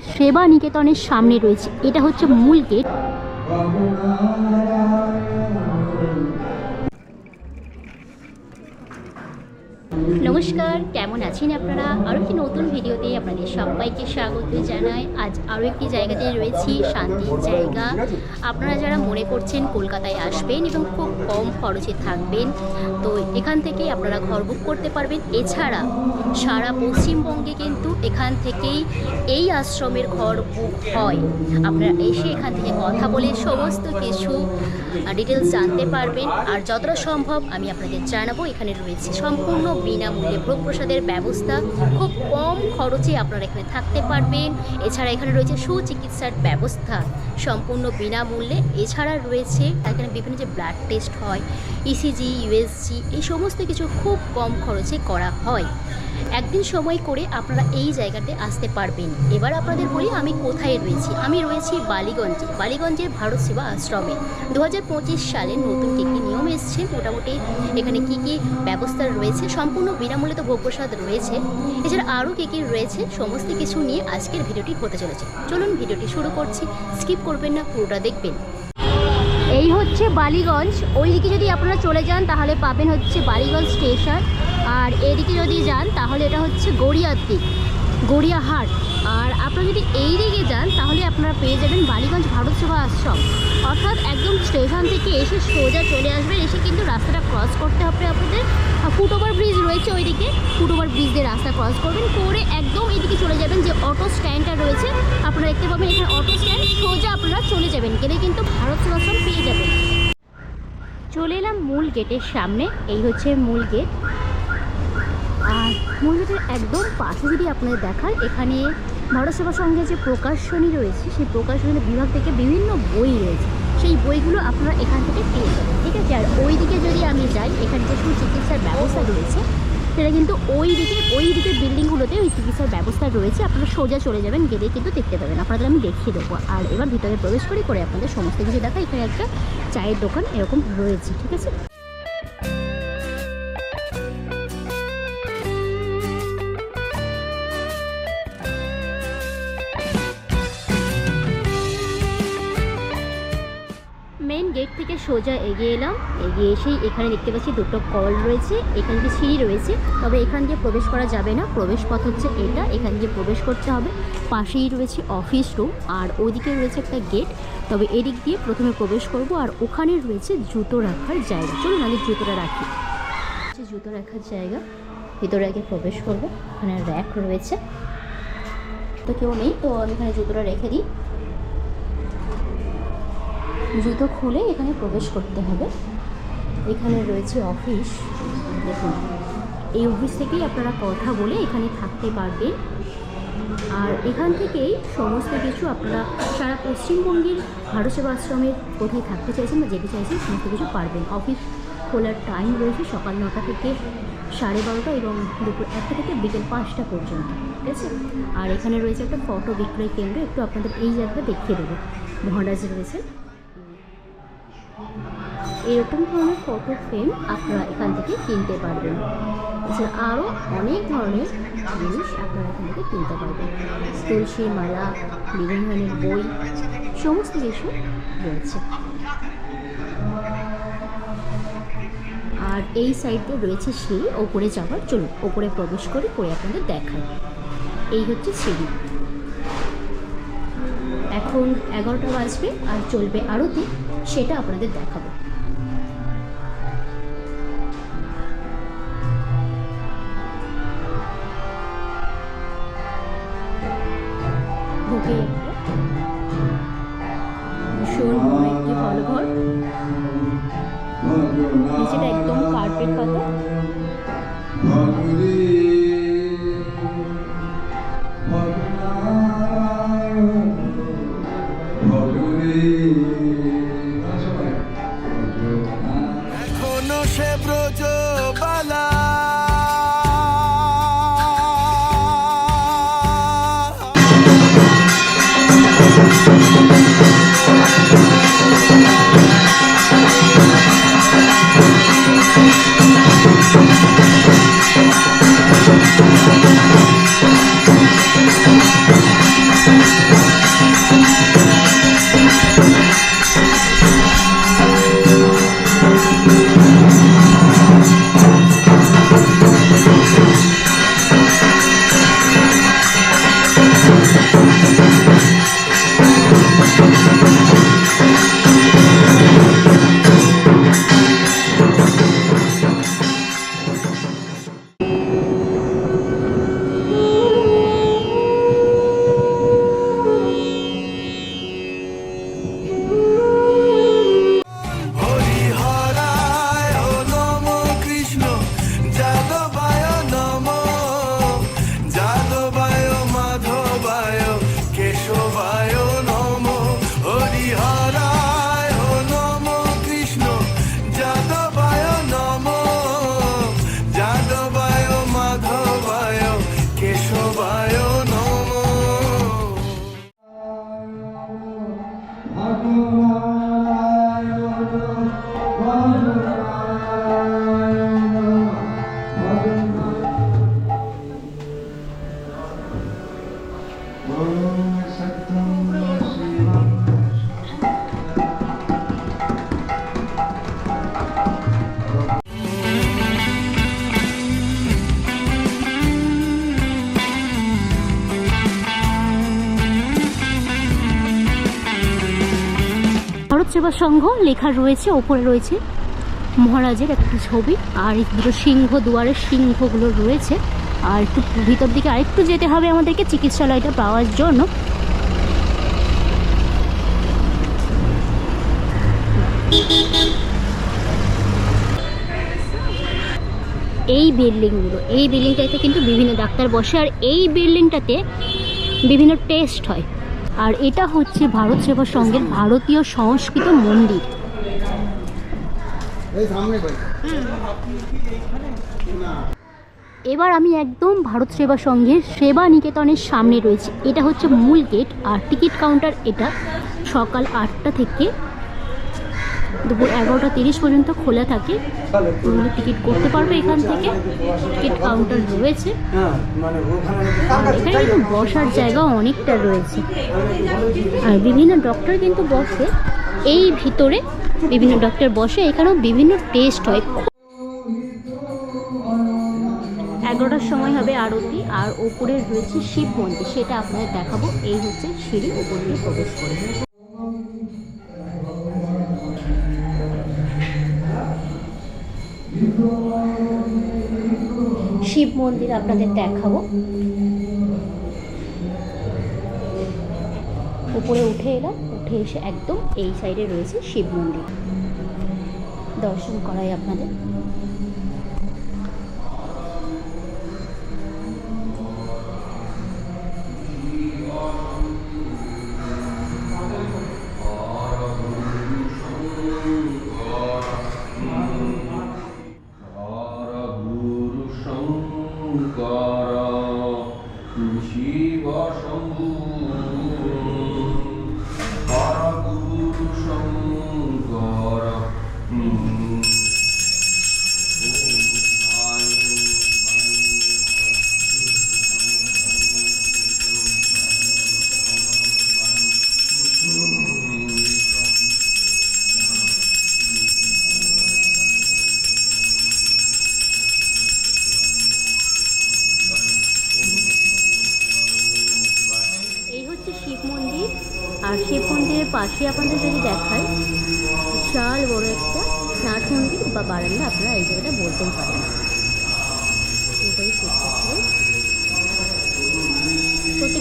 সেবা নিকেতনের সামনে রয়েছে। এটা হচ্ছে মূল গেট। নমস্কার, কেমন আছেন আপনারা? আরও একটি নতুন ভিডিওতে আপনাদের সবাইকে স্বাগত জানাই। আজ আরও একটি জায়গাতে রয়েছি, শান্তির জায়গা। আপনারা যারা মনে করছেন কলকাতায় আসবেন এবং খুব কম খরচে থাকবেন, তো এখান থেকে আপনারা ঘর বুক করতে পারবেন। এছাড়া সারা পশ্চিমবঙ্গে কিন্তু এখান থেকেই এই আশ্রমের ঘর বুক হয়। আপনারা এসে এখান থেকে কথা বলে সমস্ত কিছু ডিটেলস জানতে পারবেন। আর যতটা সম্ভব আমি আপনাদের জানাব। এখানে রয়েছে সম্পূর্ণ বিনামূল্যে ভোগ প্রসাদের ব্যবস্থা খুব কম খরচে আপনারা এখানে থাকতে পারবেন। এছাড়া এখানে রয়েছে সুচিকিৎসার ব্যবস্থা সম্পূর্ণ বিনামূল্যে। এছাড়া রয়েছে এখানে বিভিন্ন যে ব্লাড টেস্ট হয় ইসিজি ইউএসজি এই সমস্ত কিছু খুব কম খরচে করা হয়। একদিন সময় করে আপনারা এই জায়গাতে আসতে পারবেন। এবার আপনাদের বলি, আমি কোথায় রয়েছি? আমি রয়েছি বালিগঞ্জে। বালিগঞ্জের ভারত সেবা আশ্রমে। দু হাজার পঁচিশ সালে নতুন কী কী নিয়ম এসছে, মোটামুটি এখানে কি কি ব্যবস্থা রয়েছে, সম্পূর্ণ বিনামূল্যে তো ভোগপ্রসাদ রয়েছে। এছাড়া আরও কী কী রয়েছে, সমস্ত কিছু নিয়ে আজকের ভিডিওটি হতে চলেছে। চলুন ভিডিওটি শুরু করছি, স্কিপ করবেন না, পুরোটা দেখবেন। এই হচ্ছে বালিগঞ্জ। ওইদিকে যদি আপনারা চলে যান, তাহলে পাবেন হচ্ছে বালিগঞ্জ স্টেশন। আর এদিকে যদি যান, তাহলে এটা হচ্ছে গড়িয়ার দিক গড়িয়াহাট আর আপনারা যদি এই দিকে যান, তাহলে আপনারা পেয়ে যাবেন বালিগঞ্জ ভারত সেবা আশ্রম। অর্থাৎ একদম স্টেশন থেকে এসে সোজা চলে আসবেন, এসে কিন্তু রাস্তাটা ক্রস করতে হবে আপনাদের। ফুট ওভার ব্রিজ রয়েছে ওইদিকে ফুট ওভার ব্রিজ দিয়ে রাস্তা ক্রস করবেন, করে একদম এদিকে চলে যাবেন যে অটো স্ট্যান্ডটা রয়েছে। আপনারা দেখতে পাবেন এখানে অটো স্ট্যান্ড সোজা আপনারা চলে যাবেন, গেলে কিন্তু ভারত সেবাশ্রম পেয়ে যাবেন। চলে এলাম মূল গেটের সামনে, এই হচ্ছে মূল গেট গেটের একদম পাশে যদি আপনাদের দেখায় এখানে ভারত সেবা সংঘের যে প্রকাশনী রয়েছে, সেই প্রকাশনী বিভাগ থেকে বিভিন্ন বই রয়েছে। সেই বইগুলো আপনারা এখান থেকে পেয়ে যাবেন, ঠিক আছে? আর ওই দিকে যদি আমি যাই, এখানে যে সুচিকিৎসার ব্যবস্থা রয়েছে, সেটা কিন্তু ওই দিকে ওই দিকের বিল্ডিংগুলোতে ওই চিকিৎসার ব্যবস্থা রয়েছে। আপনারা সোজা চলে যাবেন, গেলে কিন্তু দেখতে পাবেন। আপনাদের আমি দেখিয়ে দেবো। আর এবার ভিতরে প্রবেশ করে করে আপনাদের সমস্ত কিছু দেখা এখানে একটা চায়ের দোকান এরকম রয়েছে, ঠিক আছে? গেট থেকে সোজা এগিয়ে এলাম। এগিয়ে এসেই এখানে দেখতে পাচ্ছি দুটো কল রয়েছে। এখান দিয়ে সিঁড়ি রয়েছে, তবে এখান দিয়ে প্রবেশ করা যাবে না। প্রবেশ পথ হচ্ছে এটা। এখান দিয়ে প্রবেশ করতে হবে। পাশেই রয়েছে অফিস রুম আর ওইদিকে রয়েছে একটা গেট তবে এদিক দিয়ে প্রথমে প্রবেশ করব আর ওখানে রয়েছে জুতো রাখার জায়গা। চলুন আগে জুতোটা রাখি। জুতো রাখার জায়গা। ভিতরে আগে প্রবেশ করব। ওখানে র্যাক রয়েছে। তো কেউ নেই, তো আমি এখানে জুতোটা রেখে দিই। জুতো খুলে এখানে প্রবেশ করতে হবে। এখানে রয়েছে অফিস। দেখুন, এই অফিস থেকেই আপনারা কথা বলে এখানে থাকতে পারবেন। আর এখান থেকেই সমস্ত কিছু আপনারা সারা পশ্চিমবঙ্গের ভারত সেবা আশ্রমের কোথায় থাকতে চাইছেন বা যেতে চাইছেন, সমস্ত কিছু পারবেন। অফিস খোলার টাইম রয়েছে সকাল নটা থেকে সাড়ে বারোটা এবং দুপুর একটা থেকে বিকেল পাঁচটা পর্যন্ত, ঠিক আছে? আর এখানে রয়েছে একটা ফটো বিক্রয় কেন্দ্র। একটু আপনাদের এই জায়গাটা দেখিয়ে দেবো। মহারাজ রয়েছে। এরকম ধরনের ফটো ফ্রেম আপনারা এখান থেকে কিনতে পারবেন। এছাড়া আরও অনেক ধরনের জিনিস আপনারা এখান থেকে কিনতে পারবেন। তুলসী মালা, বিভিন্ন ধরনের বই, সমস্ত কিছু রয়েছে। আর এই সাইডে রয়েছে সিঁড়ি, ওপরে যাওয়ার চলুন ওপরে প্রবেশ করে করে আপনাদের দেখাই এই হচ্ছে সিঁড়ি। এখন এগারোটা বাজবে আর চলবে আরতি। সেটা আপনাদের দেখাবো। ভীষণ একটি হলঘর। নিচেটা একদম কার্পেট পাতা। সে ব্রজ সংঘ লেখা রয়েছে, ওপরে রয়েছে মহারাজের একটা ছবি, আর দুটো সিংহ দুয়ারের সিংহগুলো রয়েছে। আর একটু ভিতর দিকে আরেকটু যেতে হবে আমাদেরকে চিকিৎসালয়টা পাওয়ার জন্য। এই বিল্ডিংগুলো, এই বিল্ডিংটাতে কিন্তু বিভিন্ন ডাক্তার বসে, আর এই বিল্ডিংটাতে বিভিন্ন টেস্ট হয়। আর এটা হচ্ছে ভারত সেবা সংঘের ভারতীয় সংস্কৃত মন্দির। এবার আমি একদম ভারত সেবা সংঘের সেবা নিকেতনের সামনে রয়েছে। এটা হচ্ছে মূল গেট আর টিকিট কাউন্টার এটা সকাল আটটা থেকে দুপুর এগারোটা তিরিশ পর্যন্ত খোলা থাকে। টিকিট করতে পারবে এখান থেকে। টিকিট কাউন্টার রয়েছে। এখানে কিন্তু বসার জায়গা অনেকটা রয়েছে। আর বিভিন্ন ডক্টর কিন্তু বসে। এই ভিতরে বিভিন্ন ডক্টর বসে। এখানেও বিভিন্ন টেস্ট হয়। এগারোটার সময় হবে আরতি। আর ওপরে রয়েছে শিব মন্দির। সেটা আপনাদের দেখাবো। এই হচ্ছে সিঁড়ি ওপর দিয়ে প্রবেশ করে। মন্দির আপনাদের দেখাবো। উপরে উঠে এলাম, উঠে এসে একদম এই সাইডে রয়েছে শিব মন্দির। দর্শন করাই আপনাদের।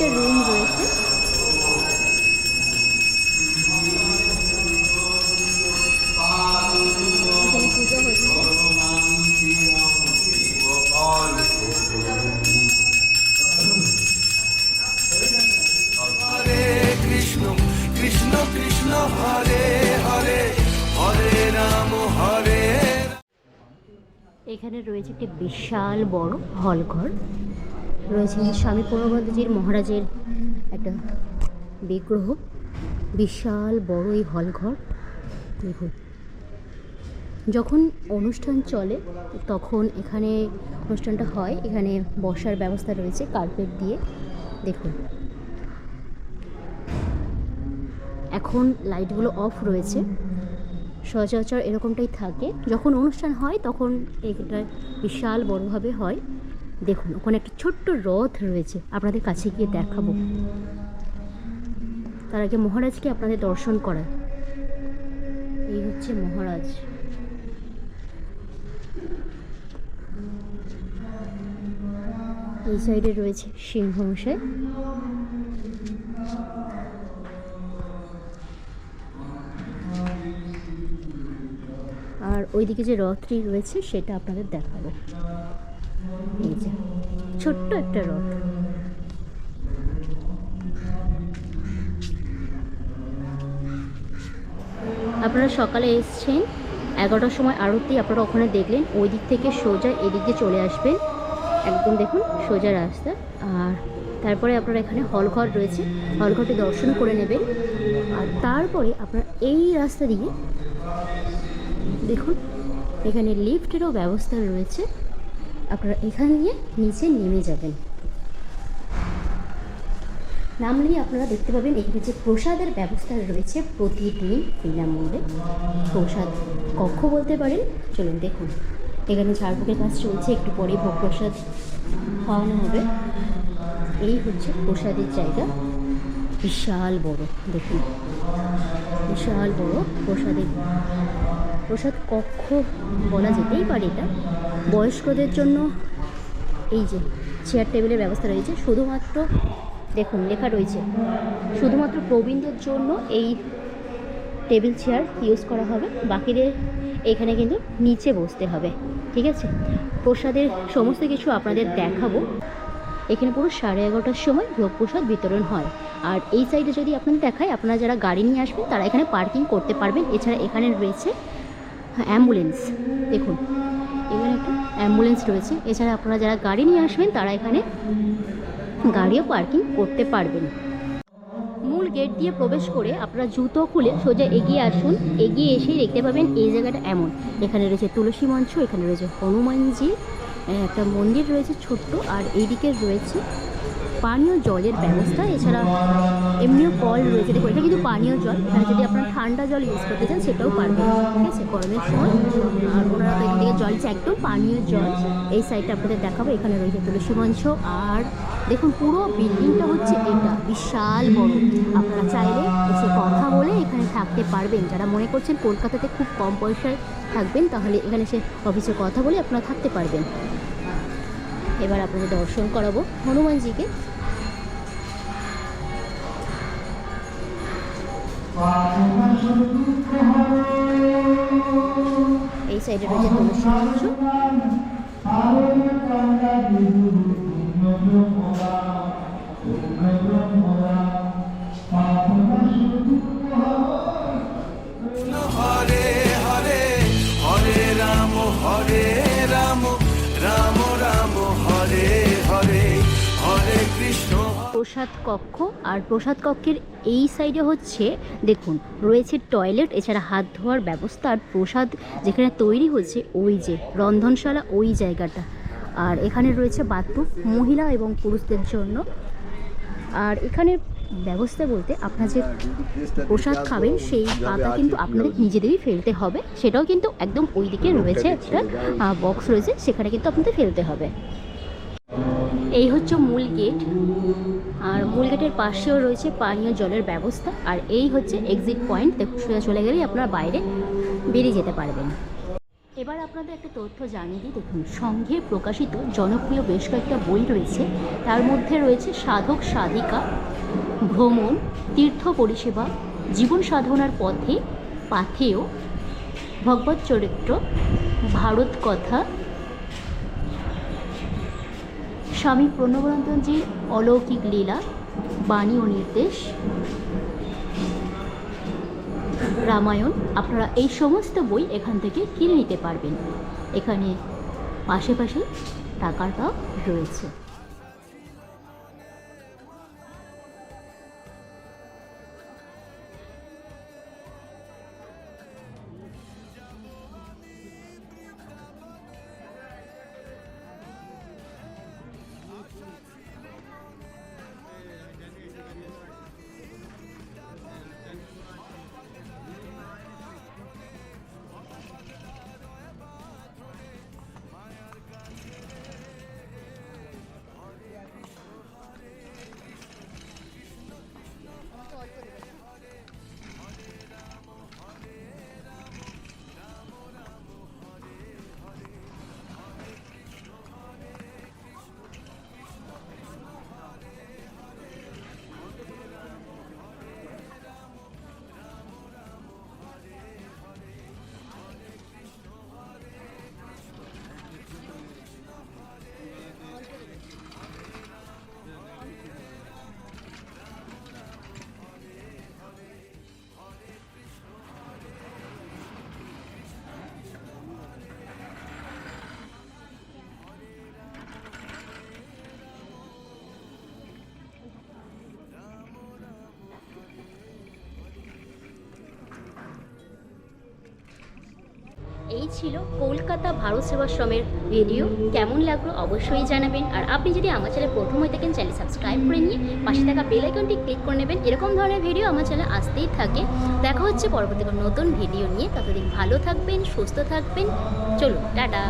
প্রত্যেকটা রুম রয়েছে। এখানে পুজো হচ্ছে। হরে কৃষ্ণ কৃষ্ণ কৃষ্ণ হরে হরে হরে রাম হরে। এখানে রয়েছে একটি বিশাল বড় হল ঘর রয়েছে স্বামী পূর্ণবন্ধজির মহারাজের একটা বিগ্রহ, বিশাল বড় এই হল ঘর দেখুন, যখন অনুষ্ঠান চলে, তখন এখানে অনুষ্ঠানটা হয়, এখানে বসার ব্যবস্থা রয়েছে কার্পেট দিয়ে। দেখুন, এখন লাইটগুলো অফ রয়েছে। সচরাচর এরকমটাই থাকে। যখন অনুষ্ঠান হয়, তখন এটা বিশাল বড়োভাবে হয়। দেখুন, ওখানে একটা ছোট্ট রথ রয়েছে। আপনাদের কাছে গিয়ে দেখাবো। তার আগে মহারাজকে আপনাদের দর্শন করায় এই হচ্ছে মহারাজ। এই সাইডে রয়েছে সিংহ মশাই আর ওইদিকে যে রথটি রয়েছে, সেটা আপনাদের দেখাবো। এই ছোট্ট একটা রথ আপনারা সকালে এসছেন, এগারোটার সময় আরতি আপনারা ওখানে দেখলেন, ওই দিক থেকে সোজা এদিক দিয়ে চলে আসবেন। একদম দেখুন, সোজা রাস্তা। আর তারপরে আপনার এখানে হলঘর রয়েছে, হলঘরটি দর্শন করে নেবেন। আর তারপরে আপনার এই রাস্তা দিয়ে দেখুন, এখানে লিফটেরও ব্যবস্থা রয়েছে। আপনারা এখান দিয়ে নিচে নেমে যাবেন। নামলেই আপনারা দেখতে পাবেন, এখানে যে প্রসাদের ব্যবস্থা রয়েছে প্রতিদিন বিনামূল্যে। প্রসাদ কক্ষ বলতে পারেন। চলুন দেখুন, এখানে ঝাড়ফুকের কাজ চলছে, একটু পরেই ভোগ প্রসাদ খাওয়ানো হবে। এই হচ্ছে প্রসাদের জায়গা। বিশাল বড়, দেখুন। বিশাল বড় প্রসাদের প্রসাদ কক্ষ বলা যেতেই পারে এটা। বয়স্কদের জন্য এই যে চেয়ার টেবিলের ব্যবস্থা রয়েছে। শুধুমাত্র দেখুন, লেখা রয়েছে, শুধুমাত্র প্রবীণদের জন্য এই টেবিল চেয়ার ইউজ করা হবে। বাকিদের এখানে কিন্তু নিচে বসতে হবে, ঠিক আছে? প্রসাদের সমস্ত কিছু আপনাদের দেখাবো। এখানে পুরো সাড়ে এগারোটার সময় ভোগ প্রসাদ বিতরণ হয়। আর এই সাইডে যদি আপনাদের দেখায়, আপনারা যারা গাড়ি নিয়ে আসবেন, তারা এখানে পার্কিং করতে পারবেন। এছাড়া এখানে রয়েছে অ্যাম্বুলেন্স। দেখুন, এখানে একটা অ্যাম্বুলেন্স রয়েছে। এছাড়া আপনারা যারা গাড়ি নিয়ে আসবেন, তারা এখানে গাড়িও পার্কিং করতে পারবেন। মূল গেট দিয়ে প্রবেশ করে আপনারা জুতো খুলে সোজা এগিয়ে আসুন। এগিয়ে এসেই দেখতে পাবেন এই জায়গাটা এমন। এখানে রয়েছে তুলসী মঞ্চ, এখানে রয়েছে হনুমানজি একটা মন্দির রয়েছে ছোট্ট, আর এইদিকে রয়েছে পানীয় জলের ব্যবস্থা, এছাড়া এমনিও কল রয়েছে। দেখুন, এটা কিন্তু পানীয় জল। এখানে যদি আপনারা ঠান্ডা জল ইউজ করতে চান, সেটাও পারবেন। ঠিক আছে, গরমের সময়। আর ওনারা তো এখান থেকে জল একদম পানীয় জল। এই সাইডটা আপনাদের দেখাবো, এখানে রয়েছে তুলসী মঞ্চ আর দেখুন, পুরো বিল্ডিংটা হচ্ছে এটা, বিশাল বড়। আপনারা চাইলে এসে কথা বলে এখানে থাকতে পারবেন। যারা মনে করছেন কলকাতাতে খুব কম পয়সায় থাকবেন, তাহলে এখানে এসে অফিসে কথা বলে আপনারা থাকতে পারবেন। এবার আপনাদের দর্শন করাবো হনুমানজিকে। এই সাইডে রয়েছে তুলসী মঞ্চ কৃষ্ণ প্রসাদ কক্ষ, আর প্রসাদ কক্ষের এই সাইডে হচ্ছে, দেখুন, রয়েছে টয়লেট এছাড়া হাত ধোয়ার ব্যবস্থা, আর প্রসাদ যেখানে তৈরি হচ্ছে, ওই যে রন্ধনশালা, ওই জায়গাটা। আর এখানে রয়েছে বাথরুম মহিলা এবং পুরুষদের জন্য। আর এখানে ব্যবস্থা বলতে আপনার যে প্রসাদ খাবেন, সেই পাতা কিন্তু আপনাদের নিজেদেরই ফেলতে হবে। সেটাও কিন্তু একদম ওই দিকে রয়েছে একটা বক্স রয়েছে, সেখানে কিন্তু আপনাদের ফেলতে হবে। এই হচ্ছে মূল গেট আর মূল গেটের পাশেও রয়েছে পানীয় জলের ব্যবস্থা। আর এই হচ্ছে এক্সিট পয়েন্ট দেখুন, সোজা চলে গেলেই আপনারা বাইরে বেরিয়ে যেতে পারবেন। এবার আপনাদের একটা তথ্য জানিয়ে দিই। দেখুন, সংঘে প্রকাশিত জনপ্রিয় বেশ কয়েকটা বই রয়েছে। তার মধ্যে রয়েছে সাধক সাধিকা, ভ্রমণ, তীর্থ পরিষেবা, জীবন সাধনার পথে, পাথেয়, ভগবত চরিত্র, ভারত কথা স্বামী প্রণবরঞ্জনজির অলৌকিক লীলা, বাণী ও নির্দেশ। রামায়ণ, আপনারা এই সমস্ত বই এখান থেকে কিনে নিতে পারবেন। এখানে পাশে টাকাটাও রয়েছে। ছিল কলকাতা ভারত সেবাশ্রমের ভিডিও কেমন লাগল অবশ্যই জানাবেন। আর আপনি যদি আমার চ্যানেল প্রথম হয়ে থাকেন চ্যানেল সাবস্ক্রাইব করে নিয়ে পাশে থাকা বেল আইকনটি ক্লিক করে নেবেন। এরকম ধরনের ভিডিও আমার চ্যানেলে আসতেই থাকে। দেখা হচ্ছে পরবর্তী নতুন ভিডিও নিয়ে। ততদিন ভালো থাকবেন, সুস্থ থাকবেন। চলুন, টাটা।